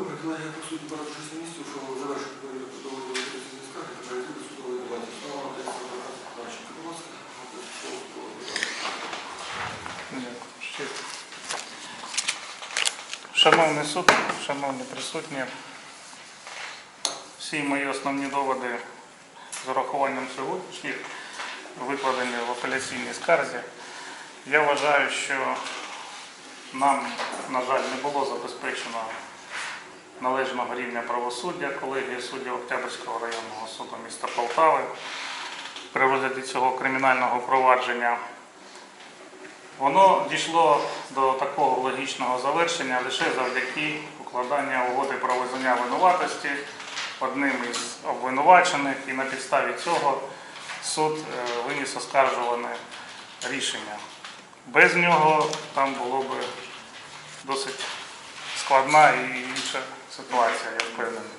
Добре, колеги, по суті, багато щось на що завершити перелік судової реєстраційної скарги та перейти до судової дебаті. На текст адвоката Будь ласка, Дякую. Шановний суд, шановні присутні, всі мої основні доводи з урахуванням сьогоднішніх викладені в апеляційній скарзі. Я вважаю, що нам, на жаль, не було забезпечено належного рівня правосуддя колегії суддів Октябрьського районного суду міста Полтави при розгляді цього кримінального провадження. Воно дійшло до такого логічного завершення лише завдяки укладанню угоди про визнання винуватості одним із обвинувачених, і на підставі цього суд е, виніс оскаржуване рішення. Без нього там було б досить складна і інша ситуація, я впевнений.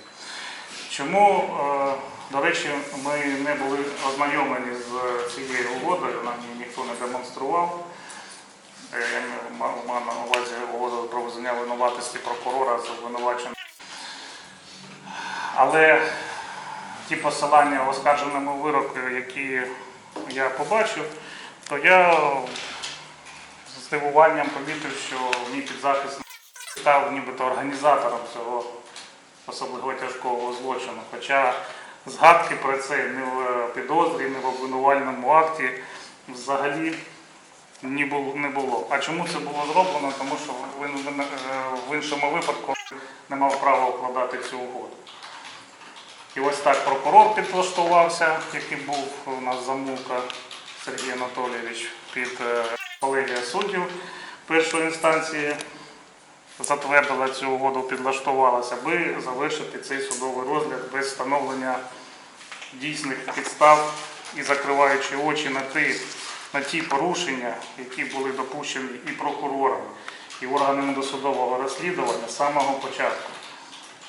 Чому, е, до речі, ми не були ознайомлені з цією угодою, нам її ніхто не демонстрував. Е, Я мав на увазі угоду про визнання винуватості прокурора з обвинуваченим. Але ті посилання в оскарженому вироку, які я побачив, то я з здивуванням помітив, що мій підзахисний став нібито організатором цього особливо тяжкого злочину. Хоча згадки про це не в підозрі, не в обвинувальному акті взагалі не було. А чому це було зроблено? Тому що він е, в іншому випадку не мав права укладати цю угоду. І ось так прокурор підлаштувався, який був у нас замовка Сергій Анатолійович під е, колегія суддів першої інстанції. Затвердила цю угоду, підлаштувалася, аби завершити цей судовий розгляд без встановлення дійсних підстав і закриваючи очі на ті, на ті порушення, які були допущені і прокурорами, і органами досудового розслідування з самого початку.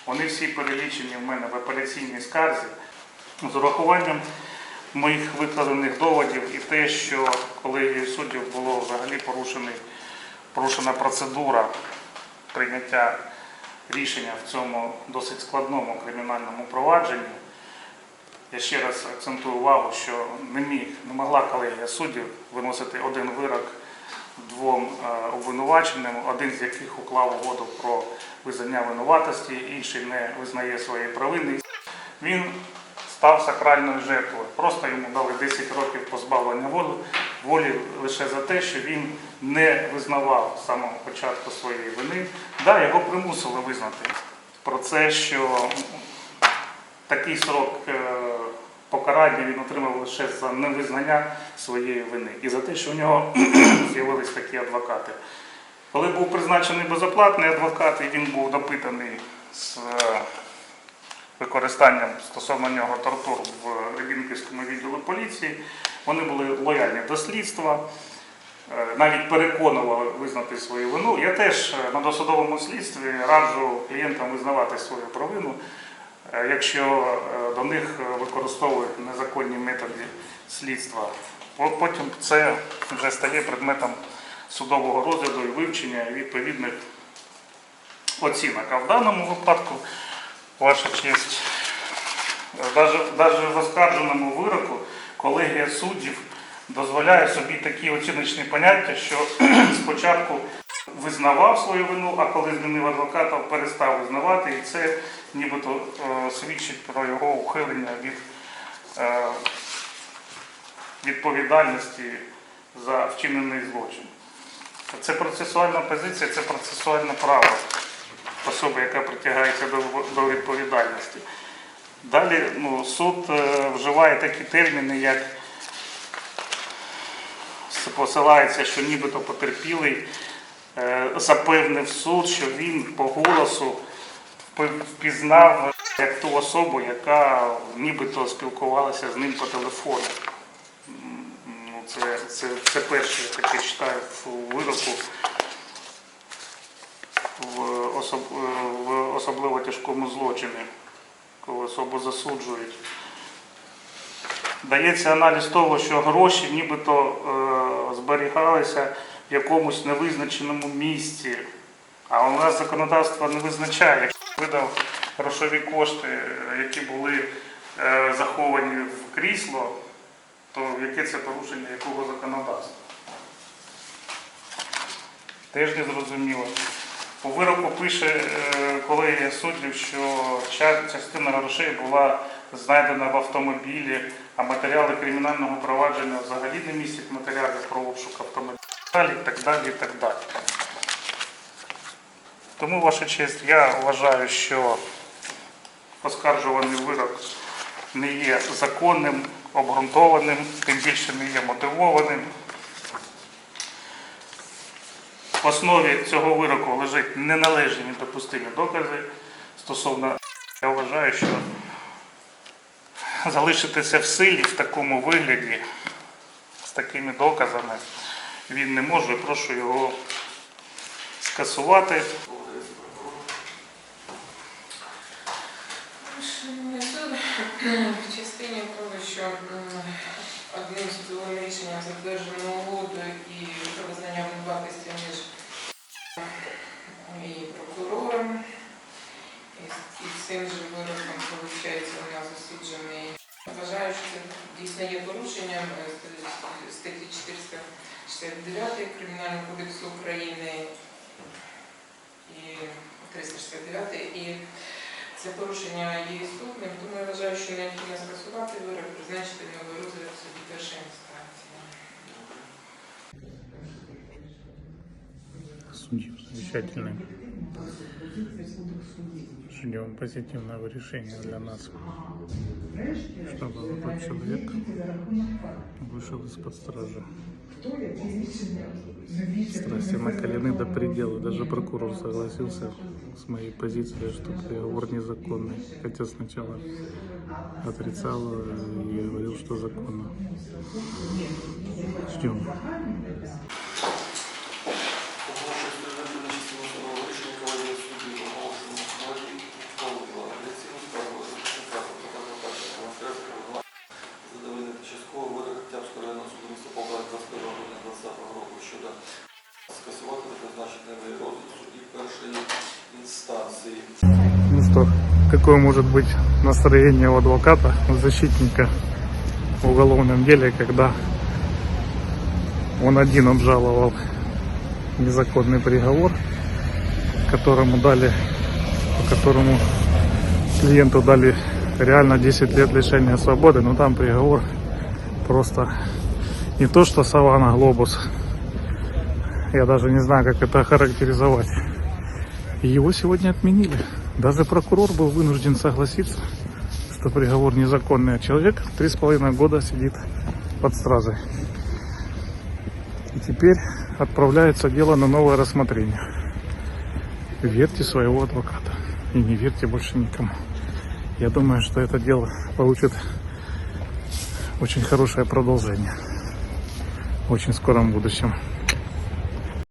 Вони всі перелічені в мене в апеляційній скарзі з урахуванням моїх викладених доводів і те, що колегією суддів було взагалі порушена процедура прийняття рішення в цьому досить складному кримінальному провадженні. Я ще раз акцентую увагу, що не міг, не могла колегія суддів виносити один вирок двом е, обвинуваченим, один з яких уклав угоду про визнання винуватості, інший не визнає своєї провини. Він став сакральною жертвою. Просто йому дали 10 років позбавлення волі, волі лише за те, що він не визнавав з самого початку своєї вини. Да, його примусили визнати про це, що такий срок е, покарання він отримав лише за невизнання своєї вини і за те, що у нього з'явились такі адвокати. Коли був призначений безоплатний адвокат, і він був допитаний з е, використанням стосовно нього тортур в Рівненському відділу поліції, вони були лояльні до слідства, е, навіть переконували визнати свою вину. Я теж е, на досудовому слідстві раджу клієнтам визнавати свою провину, е, якщо до них використовують незаконні методи слідства. Потім це вже стає предметом судового розгляду і вивчення відповідних оцінок. А в даному випадку, ваша честь, навіть в оскарженому вироку колегія суддів дозволяє собі такі оціночні поняття, що спочатку визнавав свою вину, а коли змінив адвоката, перестав визнавати, і це нібито е, свідчить про його ухилення від е, відповідальності за вчинений злочин. Це процесуальна позиція, це процесуальне право особи, яка притягається до, відповідальності. Далі ну, суд е, вживає такі терміни, як посилається, що нібито потерпілий е, запевнив суд, що він по голосу впізнав е, як ту особу, яка нібито спілкувалася з ним по телефону. Ну, це, це, це перше, я таке читаю в вироку в, особ, е, в особливо тяжкому злочині, коли особу засуджують. Дається аналіз того, що гроші нібито е, зберігалися в якомусь невизначеному місці. А у нас законодавство не визначає, яке видав грошові кошти, які були е, заховані в крісло, то яке це порушення якого законодавства? Теж не зрозуміло. У вироку пише е, колегія суддів, що частина грошей була знайдена в автомобілі, а матеріали кримінального провадження взагалі не містять матеріалів про обшук автомобіля. І так далі, і так далі. Тому, ваша честь, я вважаю, що оскаржуваний вирок не є законним, обґрунтованим, тим більше не є мотивованим. В основі цього вироку лежать неналежні недопустимі докази стосовно, я вважаю, що залишитися в силі в такому вигляді з такими доказами він не може. Прошу його скасувати. В частині того, що одним судовим рішенням затверджено угоду і про визнання винуватості між і прокурором, і, з- і цим же вироком, виходить, у нас засуджений. Вважаю, що це дійсно є порушенням е, статті 469 Кримінального кодексу України і 369 і це порушення є істотним, тому я вважаю, що необхідно скасувати вирок, призначити новий розгляд суді першої інстанції. Судьи замечательный. Ждем позитивного решения для нас. Чтобы этот человек вышел из-под стражи. Страсти накалены до предела. Даже прокурор согласился с моей позицией, что приговор незаконный. Хотя сначала отрицал и говорил, что законно. Ждем. Что, какое может быть настроение у адвоката, у защитника в уголовном деле, когда он один обжаловал незаконный приговор, которому дали, по которому клиенту дали реально 10 лет лишения свободы, но там приговор просто не то что савана глобус, я даже не знаю, как это характеризовать. Его сегодня отменили. Даже прокурор был вынужден согласиться, что приговор незаконный, а человек три с половиной года сидит под стражей. И теперь отправляется дело на новое рассмотрение. Верьте своего адвоката и не верьте больше никому. Я думаю, что это дело получит очень хорошее продолжение в очень скором будущем.